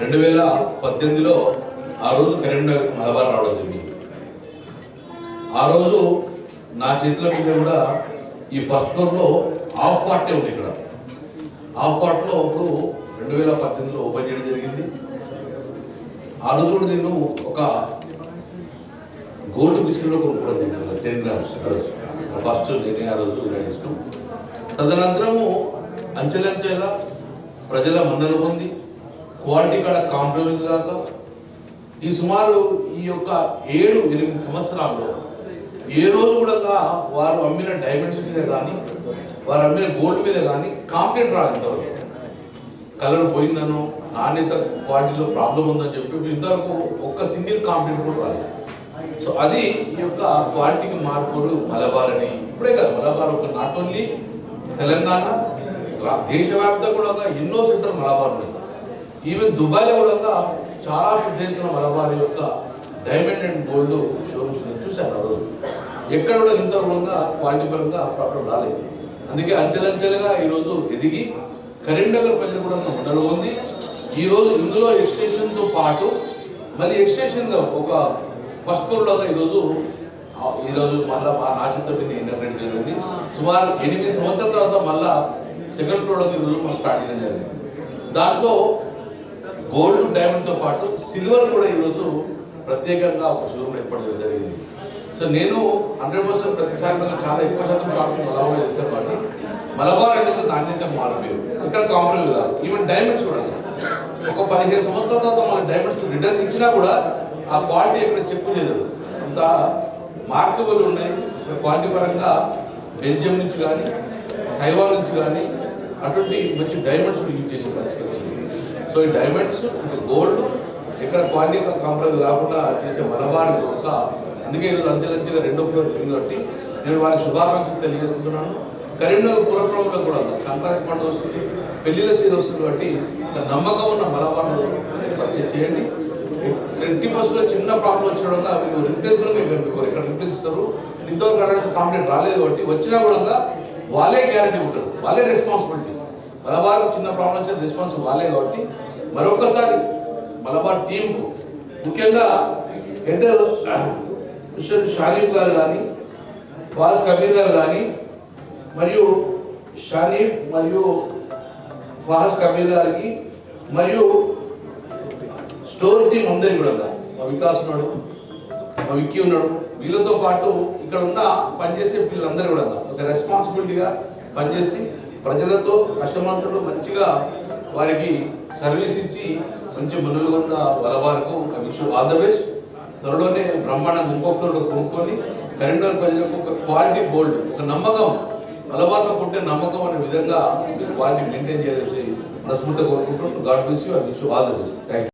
రెండు వేల పద్దెనిమిదిలో ఆ రోజు కరీంనగర్ మలబార్ రావడం జరిగింది. ఆ రోజు నా చేతుల మీద కూడా ఈ ఫస్ట్ ఫ్లోర్లో హాఫ్ పార్టే ఉంది ఇక్కడ. హాఫ్ పార్ట్లో ఇప్పుడు రెండు వేల పద్దెనిమిదిలో ఓపెన్ చేయడం జరిగింది. ఆ రోజు కూడా నేను ఒక గోల్డ్ బిస్కెట్లో కొనుక్కోవడం జరిగింది. టెన్ గ్రామ్స్ ఆ రోజు. ఫస్ట్ నేనే ఆ రోజు ఇష్టం తదనంతరము అంచెలంచెలా ప్రజల మన్నలు పొంది క్వాలిటీ కాడ కాంప్రమైజ్ కాక ఈ సుమారు ఈ యొక్క ఏడు ఎనిమిది సంవత్సరాల్లో ఏ రోజు కూడా వారు అమ్మిన డైమండ్స్ మీద కానీ వారు అమ్మిన గోల్డ్ మీద కానీ కాంప్లైంట్ రాదు కలర్ పోయిందనో నాణ్యత క్వాలిటీలో ప్రాబ్లం ఉందని చెప్పి ఇంతవరకు ఒక్క సింగిల్ కాంప్లైంట్ కూడా రాలేదు. సో అది ఈ యొక్క క్వాలిటీకి మార్పులు మలబార్ అని ఇప్పుడే కాదు మలబార్ ఒక నాట్ ఓన్లీ తెలంగాణ దేశవ్యాప్తంగా కూడా ఎన్నో సెంటర్ మలబార్ ఉన్నాయి. ఈవెన్ దుబాయ్లో కూడా చాలా పెద్ద ఎత్తున వారి యొక్క డైమండ్ అండ్ గోల్డ్ షోరూమ్స్ నేను చూశాను ఆ రోజు. ఎక్కడ కూడా ఇంత రూపంగా క్వాలిటీ పరంగా ప్రాబ్లం రాలేదు. అందుకే అంచెలంచెలుగా ఈరోజు ఎదిగి కరీంనగర్ ప్రజలు కూడా ఉండలు ఉంది. ఈరోజు ఇందులో ఎక్స్టేషన్తో పాటు మళ్ళీ ఎక్స్టేషన్గా ఒక ఫస్ట్ ఫ్లోర్లోగా ఈరోజు ఈరోజు మళ్ళీ మా నా మీద ఇన్నోగ్రేట్ జరిగింది. సుమారు ఎనిమిది సంవత్సరాల తర్వాత మళ్ళా సెకండ్ ఫ్లోర్లో ఈరోజు మనం స్టార్ట్ చేయడం జరిగింది. దాంట్లో గోల్డ్ డైమండ్తో పాటు సిల్వర్ కూడా ఈరోజు ప్రత్యేకంగా ఒక షోరూమ్ ఏర్పాటు జరిగింది. సో నేను హండ్రెడ్ పర్సెంట్ ప్రతిసారి మనం చాలా ఎక్కువ శాతం షాపింగ్ మలబార్ చేస్తాను కాబట్టి మలబార్ అయితే నాణ్యత మారిపోయి ఇక్కడ కాంప్రమైజ్ కాదు ఈవెన్ డైమండ్స్ కూడా ఒక పదిహేను సంవత్సరాల తర్వాత మన డైమండ్స్ రిటర్న్ ఇచ్చినా కూడా ఆ క్వాలిటీ ఎక్కడ చెప్పు లేదు. అంత మార్కబుల్ ఉన్నాయి. క్వాలిటీ పరంగా బెల్జియం నుంచి కానీ తైవాన్ నుంచి కానీ అటువంటి మంచి డైమండ్స్ యూజ్ చేసే పరిస్థితి వచ్చింది. సో ఈ డైమండ్స్ ఇటు గోల్డ్ ఇక్కడ క్వాలిటీ కాంప్రమైజ్ కాకుండా చేసే మనవారి యొక్క అందుకే ఈరోజు అంచెలంచెగా రెండో ఫ్లోర్ కాబట్టి నేను వారికి శుభాకాంక్షలు తెలియజేస్తున్నాను కరీంనగర్ పురప్రముఖులకు కూడా సంక్రాంతి పండుగ వస్తుంది పెళ్ళిళ్ళ సీజన్ వస్తుంది కాబట్టి నమ్మకం ఉన్న మలబార్ను పర్చేజ్ చేయండి. ట్వంటీ బస్సులో చిన్న ప్రాబ్లం వచ్చినా మీరు రిప్లేస్మెంట్ మీరు పెట్టుకోరు ఇక్కడ రిప్లేస్ ఇస్తారు? ఇంతవరకు అటువంటి కాంప్లీట్ రాలేదు కాబట్టి వచ్చినా కూడా వాళ్ళే గ్యారంటీ ఉంటారు. వాళ్ళే రెస్పాన్సిబిలిటీ మలబార్ చిన్న ప్రాబ్లం వచ్చిన రెస్పాన్స్ వాళ్ళే కాబట్టి మరొకసారి మలబార్ టీంకు ముఖ్యంగా హెడ్ మిస్టర్ షానీఫ్ గారు కానీ వాజ్ కబీర్ గారు కానీ మరియు షానీఫ్ మరియు ఫాజ్ కబీర్ గారికి మరియు స్టోర్ టీం అందరికి కూడా మా వికాస్ ఉన్నాడు మా విక్కీ ఉన్నాడు. వీళ్ళతో పాటు ఇక్కడ ఉన్న పనిచేసే పిల్లలందరూ కూడా ఒక రెస్పాన్సిబిలిటీగా పనిచేసి ప్రజలతో కస్టమర్లతో మంచిగా వారికి సర్వీస్ ఇచ్చి మంచి మనుగొంద వలవారకు విష్ ఆల్ ద బెస్ట్. త్వరలోనే బ్రహ్మాండం ఇంకో ఫ్లోర్లో కొనుక్కొని కరీంనగర్ ప్రజలకు ఒక క్వాలిటీ గోల్డ్ ఒక నమ్మకం మలబార్లో కొట్టే నమ్మకం అనే విధంగా మీరు క్వాలిటీ మెయింటైన్ చేయాలని మనస్ఫూర్తిగా కోరుకుంటూ God bless you. I wish all the best. Thank you